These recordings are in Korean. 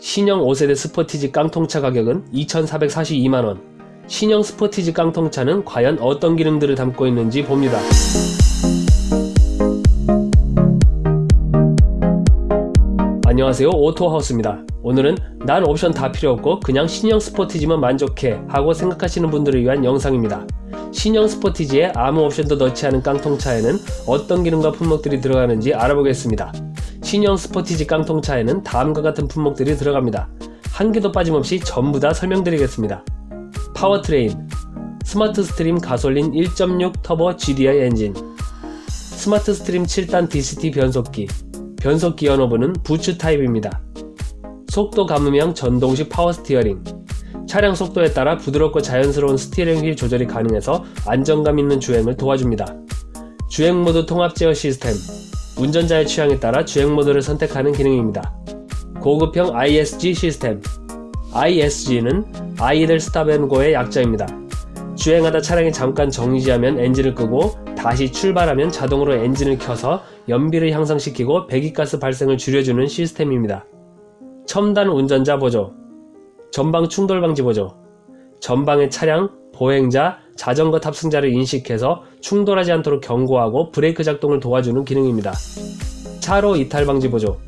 신형 5세대 스포티지 깡통차 가격은 2,442만원. 신형 스포티지 깡통차는 과연 어떤 기능들을 담고 있는지 봅니다. 안녕하세요 오토하우스입니다. 오늘은 난 옵션 다 필요 없고 그냥 신형 스포티지만 만족해 하고 생각하시는 분들을 위한 영상입니다. 신형 스포티지에 아무 옵션도 넣지 않은 깡통차에는 어떤 기능과 품목들이 들어가는지 알아보겠습니다. 신형 스포티지 깡통차에는 다음과 같은 품목들이 들어갑니다. 한 개도 빠짐없이 전부 다 설명드리겠습니다. 파워트레인, 스마트 스트림 가솔린 1.6 터보 GDI 엔진, 스마트 스트림 7단 DCT 변속기, 변속기 연호부는 부츠 타입입니다. 속도 감음형 전동식 파워 스티어링, 차량 속도에 따라 부드럽고 자연스러운 스티어링 휠 조절이 가능해서 안정감 있는 주행을 도와줍니다. 주행 모드 통합 제어 시스템, 운전자의 취향에 따라 주행 모드를 선택하는 기능입니다. 고급형 ISG 시스템, ISG는 and Go의 약자입니다. 주행하다 차량이 잠깐 정지하면 엔진을 끄고 다시 출발하면 자동으로 엔진을 켜서 연비를 향상시키고 배기가스 발생을 줄여주는 시스템입니다. 첨단 운전자 보조, 전방 충돌 방지 보조, 전방의 차량, 보행자, 자전거 탑승자를 인식해서 충돌하지 않도록 경고하고 브레이크 작동을 도와주는 기능입니다. 차로 이탈 방지 보조,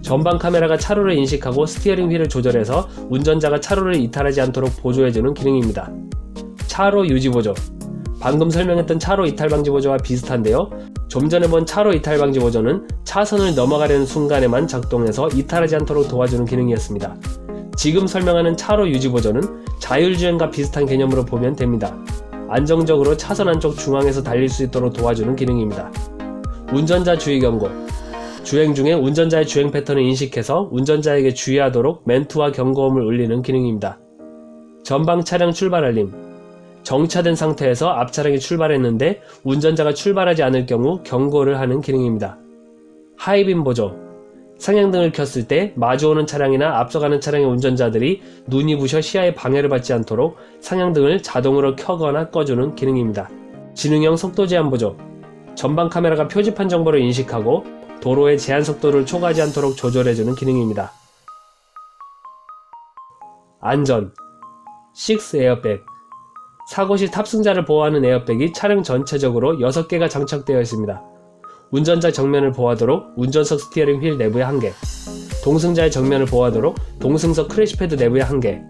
전방 카메라가 차로를 인식하고 스티어링 휠을 조절해서 운전자가 차로를 이탈하지 않도록 보조해주는 기능입니다. 차로 유지 보조. 방금 설명했던 차로 이탈 방지 보조와 비슷한데요. 좀 전에 본 차로 이탈 방지 보조는 차선을 넘어가려는 순간에만 작동해서 이탈하지 않도록 도와주는 기능이었습니다. 지금 설명하는 차로 유지 보조는 자율주행과 비슷한 개념으로 보면 됩니다. 안정적으로 차선 안쪽 중앙에서 달릴 수 있도록 도와주는 기능입니다. 운전자 주의 경고. 주행 중에 운전자의 주행 패턴을 인식해서 운전자에게 주의하도록 멘트와 경고음을 울리는 기능입니다. 전방 차량 출발 알림. 정차된 상태에서 앞 차량이 출발했는데 운전자가 출발하지 않을 경우 경고를 하는 기능입니다. 하이빔 보조. 상향등을 켰을 때 마주오는 차량이나 앞서가는 차량의 운전자들이 눈이 부셔 시야에 방해를 받지 않도록 상향등을 자동으로 켜거나 꺼주는 기능입니다. 지능형 속도 제한 보조. 전방 카메라가 표지판 정보를 인식하고 도로의 제한 속도를 초과하지 않도록 조절해주는 기능입니다. 안전. 6 에어백. 사고 시 탑승자를 보호하는 에어백이 차량 전체적으로 6개가 장착되어 있습니다. 운전자 정면을 보호하도록 운전석 스티어링 휠 내부에 1개, 동승자의 정면을 보호하도록 동승석 크래시패드 내부에 1개,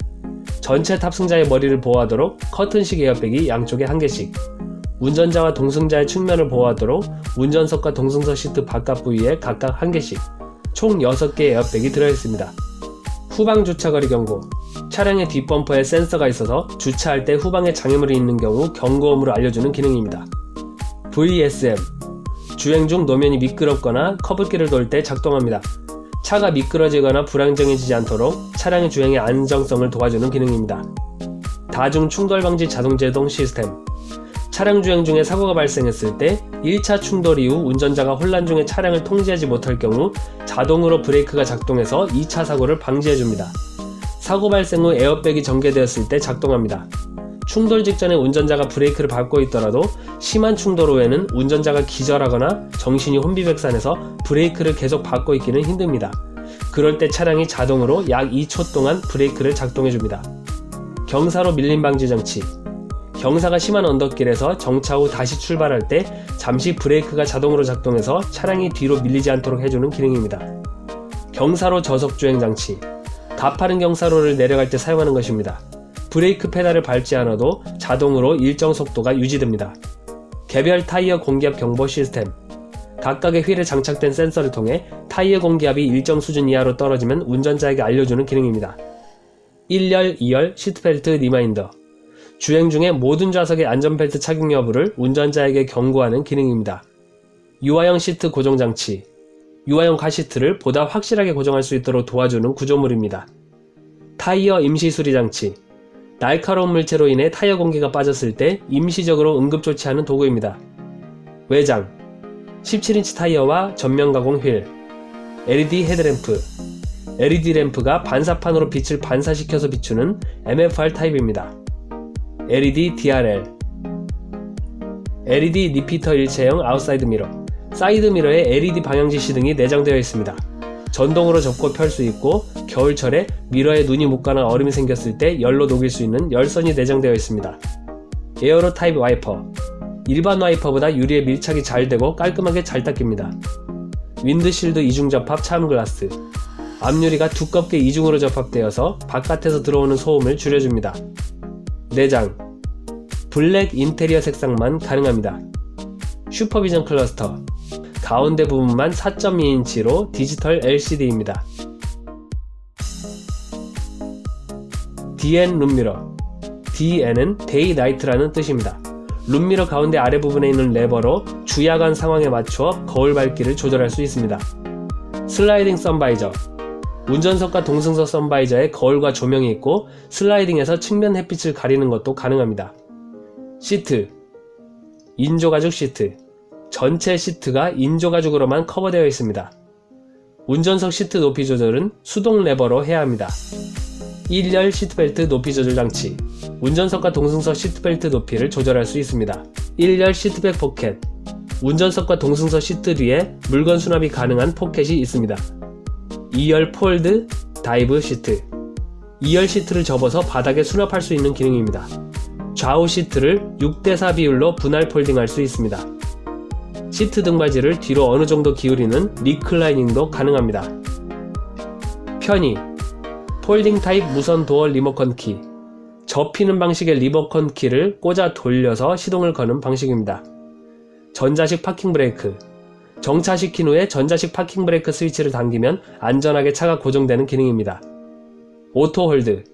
전체 탑승자의 머리를 보호하도록 커튼식 에어백이 양쪽에 1개씩, 운전자와 동승자의 측면을 보호하도록 운전석과 동승석 시트 바깥 부위에 각각 1개씩, 총 6개의 에어백이 들어있습니다. 후방 주차거리 경고, 차량의 뒷범퍼에 센서가 있어서 주차할 때 후방에 장애물이 있는 경우 경고음으로 알려주는 기능입니다. VSM 주행 중 노면이 미끄럽거나 커브길을 돌 때 작동합니다. 차가 미끄러지거나 불안정해지지 않도록 차량의 주행의 안정성을 도와주는 기능입니다. 다중 충돌 방지 자동 제동 시스템 차량 주행 중에 사고가 발생했을 때 1차 충돌 이후 운전자가 혼란 중에 차량을 통제하지 못할 경우 자동으로 브레이크가 작동해서 2차 사고를 방지해줍니다. 사고 발생 후 에어백이 전개되었을 때 작동합니다. 충돌 직전에 운전자가 브레이크를 밟고 있더라도 심한 충돌 후에는 운전자가 기절하거나 정신이 혼비백산해서 브레이크를 계속 밟고 있기는 힘듭니다. 그럴 때 차량이 자동으로 약 2초 동안 브레이크를 작동해줍니다. 경사로 밀림 방지 장치. 경사가 심한 언덕길에서 정차 후 다시 출발할 때 잠시 브레이크가 자동으로 작동해서 차량이 뒤로 밀리지 않도록 해주는 기능입니다. 경사로 저속 주행 장치. 가파른 경사로를 내려갈 때 사용하는 것입니다. 브레이크 페달을 밟지 않아도 자동으로 일정 속도가 유지됩니다. 개별 타이어 공기압 경보 시스템. 각각의 휠에 장착된 센서를 통해 타이어 공기압이 일정 수준 이하로 떨어지면 운전자에게 알려주는 기능입니다. 1열, 2열 시트벨트 리마인더. 주행 중에 모든 좌석의 안전벨트 착용 여부를 운전자에게 경고하는 기능입니다. 유아형 시트 고정 장치. 유아형 가시트를 보다 확실하게 고정할 수 있도록 도와주는 구조물입니다. 타이어 임시 수리 장치. 날카로운 물체로 인해 타이어 공기가 빠졌을 때 임시적으로 응급조치하는 도구입니다. 외장 17인치 타이어와 전면 가공 휠 LED 헤드램프 LED 램프가 반사판으로 빛을 반사시켜서 비추는 MFR 타입입니다. LED DRL LED 리피터 일체형 아웃사이드 미러 사이드 미러에 LED 방향 지시 등이 내장되어 있습니다. 전동으로 접고 펼 수 있고 겨울철에 미러에 눈이 묻거나 얼음이 생겼을 때 열로 녹일 수 있는 열선이 내장되어 있습니다. 에어로 타입 와이퍼 일반 와이퍼보다 유리에 밀착이 잘 되고 깔끔하게 잘 닦입니다. 윈드실드 이중 접합 차음 글라스 앞유리가 두껍게 이중으로 접합되어서 바깥에서 들어오는 소음을 줄여줍니다. 내장 블랙 인테리어 색상만 가능합니다. 슈퍼비전 클러스터 가운데 부분만 4.2인치로 디지털 LCD입니다. DN 룸미러 DN은 데이 나이트라는 뜻입니다. 룸미러 가운데 아래 부분에 있는 레버로 주야간 상황에 맞추어 거울 밝기를 조절할 수 있습니다. 슬라이딩 선바이저 운전석과 동승석 선바이저에 거울과 조명이 있고 슬라이딩에서 측면 햇빛을 가리는 것도 가능합니다. 시트 인조가죽 시트 전체 시트가 인조가죽으로만 커버되어 있습니다. 운전석 시트 높이 조절은 수동 레버로 해야 합니다. 1열 시트벨트 높이 조절 장치 운전석과 동승석 시트벨트 높이를 조절할 수 있습니다. 1열 시트백 포켓 운전석과 동승석 시트 뒤에 물건 수납이 가능한 포켓이 있습니다. 2열 폴드 다이브 시트 2열 시트를 접어서 바닥에 수납할 수 있는 기능입니다. 좌우 시트를 6대4 비율로 분할 폴딩할 수 있습니다. 시트 등받이를 뒤로 어느 정도 기울이는 리클라이닝도 가능합니다. 편의 폴딩 타입 무선 도어 리모컨 키 접히는 방식의 리모컨 키를 꽂아 돌려서 시동을 거는 방식입니다. 전자식 파킹 브레이크 정차시킨 후에 전자식 파킹 브레이크 스위치를 당기면 안전하게 차가 고정되는 기능입니다. 오토 홀드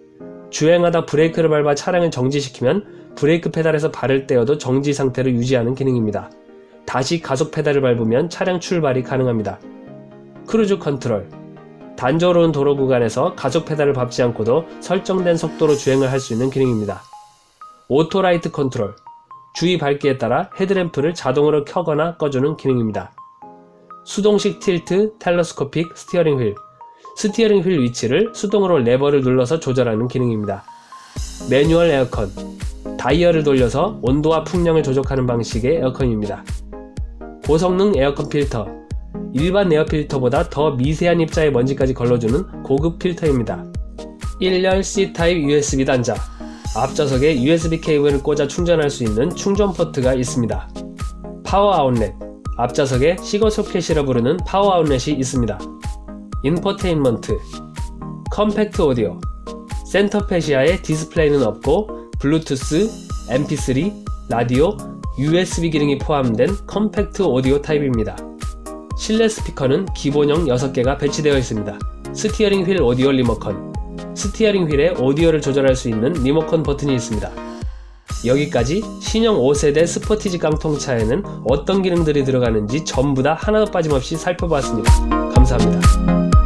주행하다 브레이크를 밟아 차량을 정지시키면 브레이크 페달에서 발을 떼어도 정지 상태를 유지하는 기능입니다. 다시 가속 페달을 밟으면 차량 출발이 가능합니다. 크루즈 컨트롤 단조로운 도로 구간에서 가속 페달을 밟지 않고도 설정된 속도로 주행을 할 수 있는 기능입니다. 오토라이트 컨트롤 주의 밝기에 따라 헤드램프를 자동으로 켜거나 꺼주는 기능입니다. 수동식 틸트 텔레스코픽 스티어링 휠 스티어링 휠 위치를 수동으로 레버를 눌러서 조절하는 기능입니다. 매뉴얼 에어컨 다이얼을 돌려서 온도와 풍량을 조절하는 방식의 에어컨입니다. 고성능 에어컨 필터 일반 에어 필터보다 더 미세한 입자의 먼지까지 걸러주는 고급 필터입니다. 1열 C 타입 USB 단자 앞좌석에 USB 케이블을 꽂아 충전할 수 있는 충전 포트가 있습니다. 파워 아웃렛 앞좌석에 시거 소켓이라 부르는 파워 아웃렛이 있습니다. 인포테인먼트 컴팩트 오디오 센터페시아에 디스플레이는 없고 블루투스, mp3, 라디오, USB 기능이 포함된 컴팩트 오디오 타입입니다. 실내 스피커는 기본형 6개가 배치되어 있습니다. 스티어링 휠 오디오 리모컨 스티어링 휠에 오디오를 조절할 수 있는 리모컨 버튼이 있습니다. 여기까지 신형 5세대 스포티지 깡통차에는 어떤 기능들이 들어가는지 전부 다 하나도 빠짐없이 살펴봤습니다. 감사합니다.